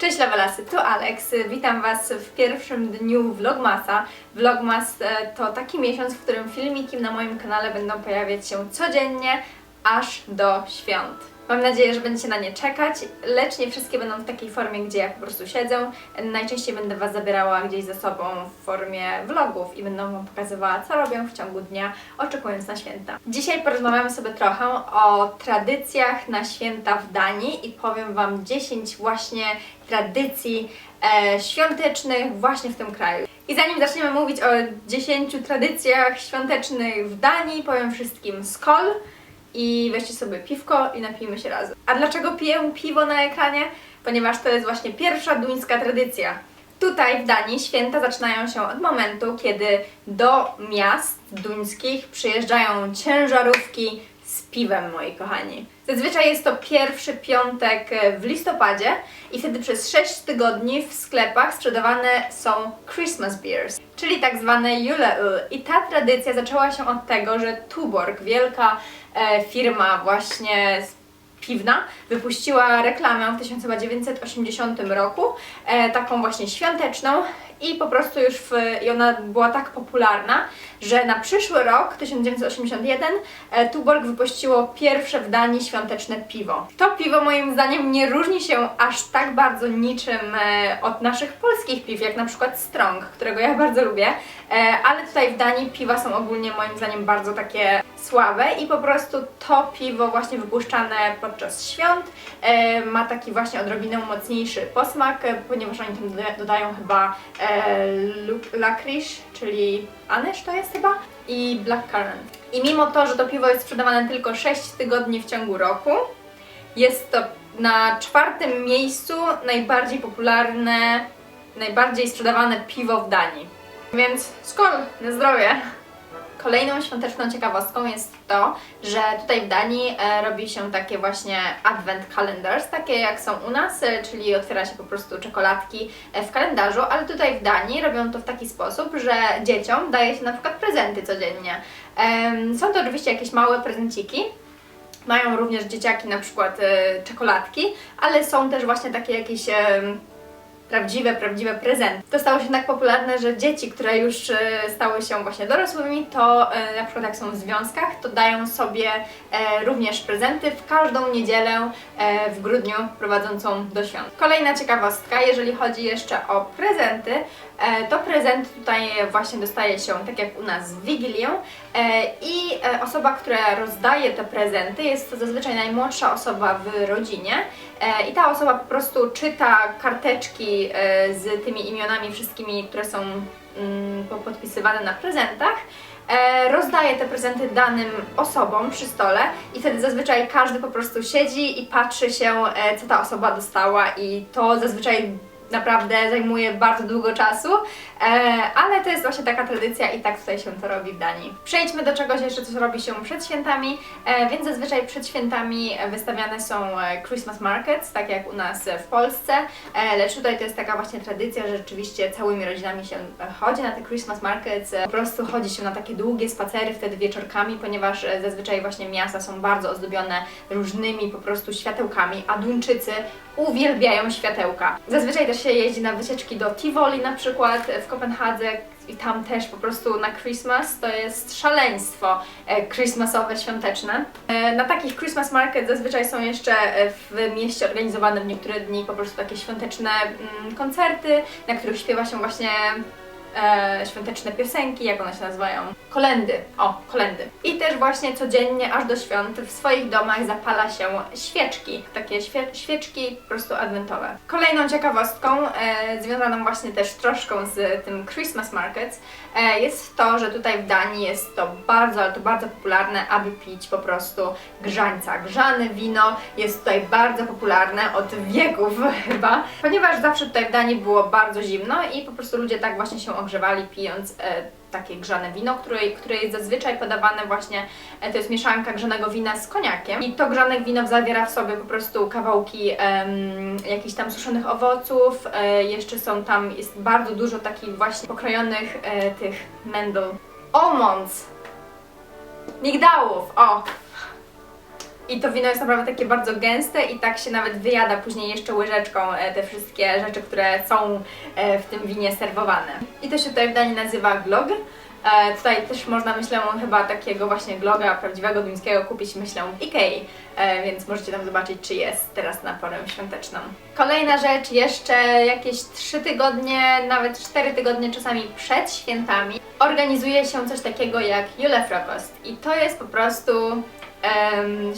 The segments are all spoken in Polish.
Cześć Lawelasy, tu Alex. Witam Was w pierwszym dniu Vlogmasa. Vlogmas e, to taki miesiąc, w którym filmiki na moim kanale będą pojawiać się codziennie, aż do świąt. Mam nadzieję, że będziecie na nie czekać, lecz nie wszystkie będą w takiej formie, gdzie ja po prostu siedzę. Najczęściej będę Was zabierała gdzieś ze sobą w formie vlogów i będę Wam pokazywała, co robię w ciągu dnia, oczekując na święta. Dzisiaj porozmawiamy sobie trochę o tradycjach na święta w Danii i powiem Wam 10 właśnie tradycji e, świątecznych właśnie w tym kraju. I zanim zaczniemy mówić o 10 tradycjach świątecznych w Danii, powiem wszystkim skol i weźcie sobie piwko i napijmy się razem. A dlaczego piję piwo na ekranie? Ponieważ to jest właśnie pierwsza duńska tradycja. Tutaj w Danii święta zaczynają się od momentu, kiedy do miast duńskich przyjeżdżają ciężarówki z piwem, moi kochani. Zazwyczaj jest to pierwszy piątek e, w listopadzie i wtedy przez 6 tygodni w sklepach sprzedawane są Christmas beers, czyli tak zwane juleöl. I ta tradycja zaczęła się od tego, że Tuborg, wielka e, firma właśnie piwna wypuściła reklamę w 1980 roku, e, taką właśnie świąteczną i po prostu już w, i ona była tak popularna, że na przyszły rok, 1981, e, Tuborg wypuściło pierwsze w Danii świąteczne piwo. To piwo moim zdaniem nie różni się aż tak bardzo niczym e, od naszych polskich piw, jak na przykład Strong, którego ja bardzo lubię, e, ale tutaj w Danii piwa są ogólnie moim zdaniem bardzo takie słabe i po prostu to piwo właśnie wypuszczane podczas świąt ma taki właśnie odrobinę mocniejszy posmak, ponieważ oni tam doda- dodają chyba lu- lakrisz, czyli anyż to jest chyba i blackcurrant. I mimo to, że to piwo jest sprzedawane tylko 6 tygodni w ciągu roku, jest to na czwartym miejscu najbardziej popularne, najbardziej sprzedawane piwo w Danii. Więc skol na zdrowie! Kolejną świąteczną ciekawostką jest to, że tutaj w Danii e, robi się takie właśnie advent calendars, takie jak są u nas, e, czyli otwiera się po prostu czekoladki e, w kalendarzu, ale tutaj w Danii robią to w taki sposób, że dzieciom daje się na przykład prezenty codziennie. Są to oczywiście jakieś małe prezenciki, mają również dzieciaki na przykład czekoladki, ale są też właśnie takie jakieś prawdziwe, prawdziwe prezenty. To stało się tak popularne, że dzieci, które już e, stały się właśnie dorosłymi, to e, na przykład jak są w związkach, to dają sobie e, również prezenty w każdą niedzielę w grudniu prowadzącą do świąt. Kolejna ciekawostka, jeżeli chodzi jeszcze o prezenty, to prezent tutaj właśnie dostaje się tak jak u nas w Wigilię i e, osoba, która rozdaje te prezenty jest to zazwyczaj najmłodsza osoba w rodzinie. E, i ta osoba po prostu czyta karteczki e, z tymi imionami wszystkimi, które są mm, po- podpisywane na prezentach. E, rozdaje te prezenty danym osobom przy stole i wtedy zazwyczaj każdy po prostu siedzi i patrzy się, e, co ta osoba dostała i to zazwyczaj naprawdę zajmuje bardzo długo czasu, e, ale to jest właśnie taka tradycja i tak tutaj się to robi w Danii. Przejdźmy do czegoś jeszcze, co robi się przed świętami, e, więc zazwyczaj przed świętami e, wystawiane są Christmas markets, tak jak u nas w Polsce, lecz tutaj to jest taka właśnie tradycja, że rzeczywiście całymi rodzinami się chodzi na te Christmas markets, po prostu chodzi się na takie długie spacery wtedy wieczorkami, ponieważ zazwyczaj właśnie miasta są bardzo ozdobione różnymi po prostu światełkami, a Duńczycy uwielbiają światełka. Zazwyczaj też się jeździ na wycieczki do Tivoli na przykład w Kopenhadze i tam też po prostu na Christmas to jest szaleństwo e, Christmasowe, świąteczne. E, Na takich Christmas market zazwyczaj są jeszcze e, w mieście organizowane w niektóre dni po prostu takie świąteczne mm, koncerty, na których śpiewa się właśnie e, świąteczne piosenki, jak one się nazywają? Kolendy. O, kolendy. I też właśnie codziennie, aż do świąt, w swoich domach zapala się świeczki. Takie świe świeczki po prostu adwentowe. Kolejną ciekawostką, e, związaną właśnie też troszkę z tym Christmas Markets, e, jest to, że tutaj w Danii jest to bardzo, ale to bardzo popularne, aby pić po prostu grzańca. Grzane wino jest tutaj bardzo popularne od wieków chyba, ponieważ zawsze tutaj w Danii było bardzo zimno i po prostu ludzie tak właśnie się ogrzewali pijąc e, takie grzane wino, które, które jest zazwyczaj podawane właśnie, e, to jest mieszanka grzanego wina z koniakiem. I to grzane wino zawiera w sobie po prostu kawałki em, jakichś tam suszonych owoców, e, jeszcze są tam, jest bardzo dużo takich właśnie pokrojonych e, tych mendel, almonds, migdałów, o! I to wino jest naprawdę takie bardzo gęste i tak się nawet wyjada później jeszcze łyżeczką e, te wszystkie rzeczy, które są e, w tym winie serwowane. I to się tutaj w Danii nazywa glog. E, tutaj też można, myślę, chyba takiego właśnie gloga prawdziwego duńskiego kupić, myślę, w Ikei, więc możecie tam zobaczyć, czy jest teraz na porę świąteczną. Kolejna rzecz, jeszcze jakieś 3 tygodnie, nawet 4 tygodnie czasami przed świętami organizuje się coś takiego jak Julefrokost i to jest po prostu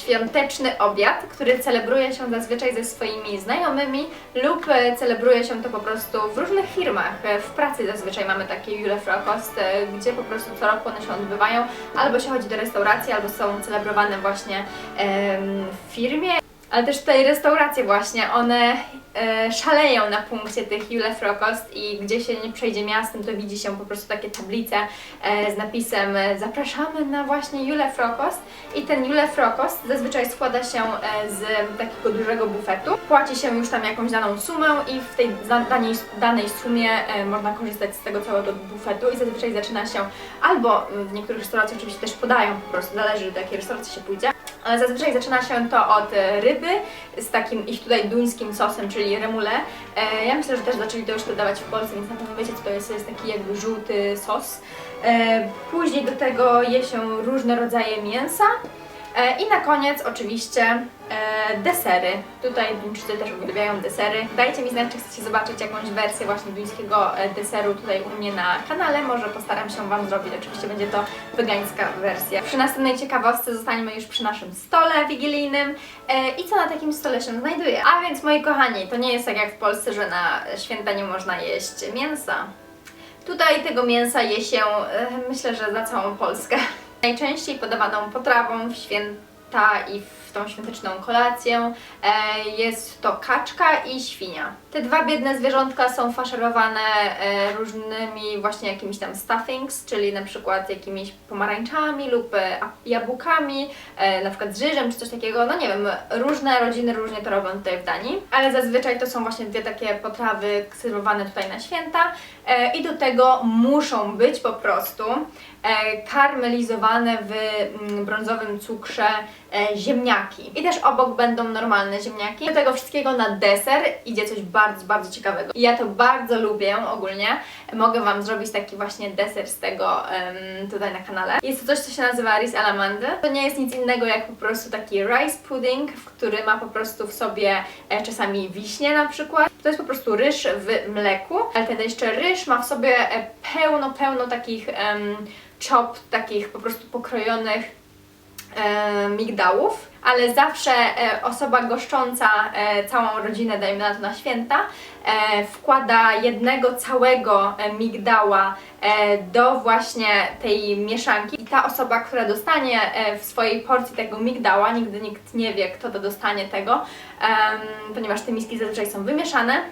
świąteczny obiad, który celebruje się zazwyczaj ze swoimi znajomymi lub e, celebruje się to po prostu w różnych firmach. E, W pracy zazwyczaj mamy takie Julefrokost, e, gdzie po prostu co roku one się odbywają, albo się chodzi do restauracji, albo są celebrowane właśnie w firmie. Ale też tutaj restauracje właśnie, one e, szaleją na punkcie tych Julefrokost i gdzie się nie przejdzie miastem, to widzi się po prostu takie tablice e, z napisem e, zapraszamy na właśnie Julefrokost i ten Julefrokost zazwyczaj składa się e, z takiego dużego bufetu. Płaci się już tam jakąś daną sumę i w tej danej, danej sumie e, można korzystać z tego całego bufetu i zazwyczaj zaczyna się albo w niektórych restauracjach oczywiście też podają po prostu, zależy do jakiej restauracji się pójdzie, ale zazwyczaj zaczyna się to od e, ryby z takim ich tutaj duńskim sosem, czyli remule. E, ja myślę, że też zaczęli to już dodawać w Polsce, więc na pewno wiecie co to jest, jest taki jakby żółty sos. E, później do tego je się różne rodzaje mięsa. E, I na koniec oczywiście e, desery. Tutaj Duńczycy też uwielbiają desery. Dajcie mi znać, czy chcecie zobaczyć jakąś wersję właśnie duńskiego e, deseru tutaj u mnie na kanale. Może postaram się Wam zrobić. Oczywiście będzie to wegańska wersja. Przy następnej ciekawostce zostaniemy już przy naszym stole wigilijnym. I co na takim stole się znajduje? A więc moi kochani, to nie jest tak jak w Polsce, że na święta nie można jeść mięsa. Tutaj tego mięsa je się, myślę, że za całą Polskę. Najczęściej podawaną potrawą w święta i w tą świąteczną kolację e, jest to kaczka i świnia. Te dwa biedne zwierzątka są faszerowane e, różnymi właśnie jakimiś tam stuffings, czyli na przykład jakimiś pomarańczami lub e, jabłkami, na przykład z ryżem czy coś takiego. No nie wiem, różne rodziny różnie to robią tutaj w Danii, ale zazwyczaj to są właśnie dwie takie potrawy serwowane tutaj na święta i do tego muszą być po prostu karmelizowane w mm, brązowym cukrze e, ziemniaki. I też obok będą normalne ziemniaki. Do tego wszystkiego na deser idzie coś bardzo, bardzo ciekawego. I ja to bardzo lubię ogólnie. Mogę Wam zrobić taki właśnie deser z tego em, tutaj na kanale. Jest to coś, co się nazywa ris alamandy. To nie jest nic innego jak po prostu taki rice pudding, który ma po prostu w sobie e, czasami wiśnie na przykład. To jest po prostu ryż w mleku, ale ten jeszcze ryż ma w sobie e, pełno, pełno takich em, chop, takich po prostu pokrojonych e, migdałów, ale zawsze e, osoba goszcząca e, całą rodzinę, dajmy na to na święta, e, wkłada jednego całego migdała do właśnie tej mieszanki. I ta osoba, która dostanie w swojej porcji tego migdała, nigdy nikt nie wie, kto to dostanie tego, ponieważ te miski zazwyczaj są wymieszane,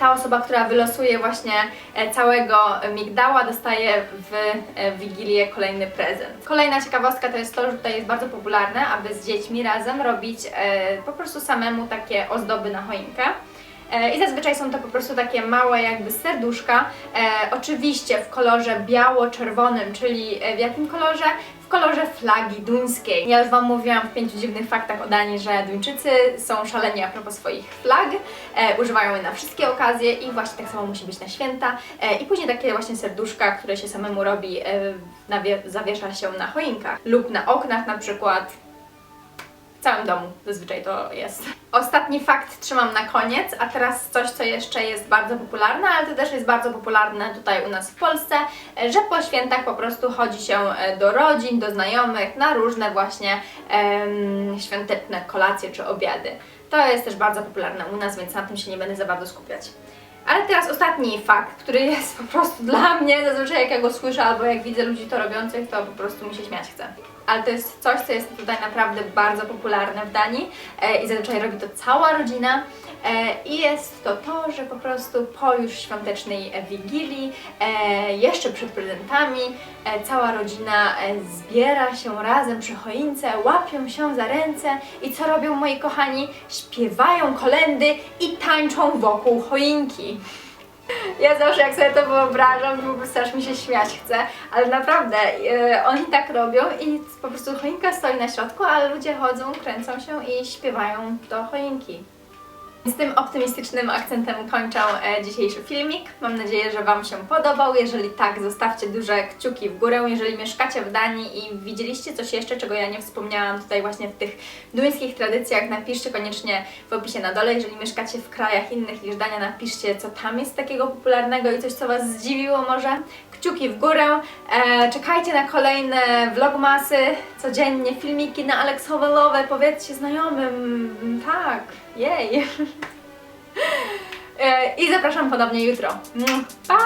ta osoba, która wylosuje właśnie e, całego migdała, dostaje w e, Wigilię kolejny prezent. Kolejna ciekawostka to jest to, że tutaj jest bardzo popularne, aby z dziećmi razem robić e, po prostu samemu takie ozdoby na choinkę. E, I zazwyczaj są to po prostu takie małe jakby serduszka, e, oczywiście w kolorze biało-czerwonym, czyli e, w jakim kolorze? Kolorze flagi duńskiej. Ja już Wam mówiłam w pięciu dziwnych faktach o Danii, że Duńczycy są szaleni a propos swoich flag, e, używają je na wszystkie okazje i właśnie tak samo musi być na święta. E, I później takie właśnie serduszka, które się samemu robi, e, zawiesza się na choinkach lub na oknach na przykład. W całym domu zazwyczaj to jest. Ostatni fakt trzymam na koniec, a teraz coś, co jeszcze jest bardzo popularne, ale to też jest bardzo popularne tutaj u nas w Polsce, że po świętach po prostu chodzi się e, do rodzin, do znajomych na różne właśnie em, świąteczne kolacje czy obiady. To jest też bardzo popularne u nas, więc na tym się nie będę za bardzo skupiać. Ale teraz ostatni fakt, który jest po prostu dla mnie, zazwyczaj jak ja go słyszę albo jak widzę ludzi to robiących, to po prostu mi się śmiać chce. Ale to jest coś, co jest tutaj naprawdę bardzo popularne w Danii e, i zazwyczaj robi to cała rodzina. E, I jest to to, że po prostu po już świątecznej wigilii, e, jeszcze przed prezentami, e, cała rodzina e, zbiera się razem przy choince, łapią się za ręce i co robią moi kochani? Śpiewają kolendy i tańczą wokół choinki. Ja zawsze jak sobie to wyobrażam, prostu aż mi się śmiać chce, ale naprawdę e, oni tak robią i po prostu choinka stoi na środku, ale ludzie chodzą, kręcą się i śpiewają do choinki. Z tym optymistycznym akcentem kończę e, dzisiejszy filmik. Mam nadzieję, że Wam się podobał. Jeżeli tak, zostawcie duże kciuki w górę. Jeżeli mieszkacie w Danii i widzieliście coś jeszcze, czego ja nie wspomniałam tutaj właśnie w tych duńskich tradycjach, napiszcie koniecznie w opisie na dole. Jeżeli mieszkacie w krajach innych niż Dania, napiszcie, co tam jest takiego popularnego i coś, co Was zdziwiło może. Kciuki w górę. E, czekajcie na kolejne vlogmasy, codziennie filmiki na Aleksowe Love. Powiedzcie znajomym, tak, jej! E, I zapraszam podobnie jutro. Pa!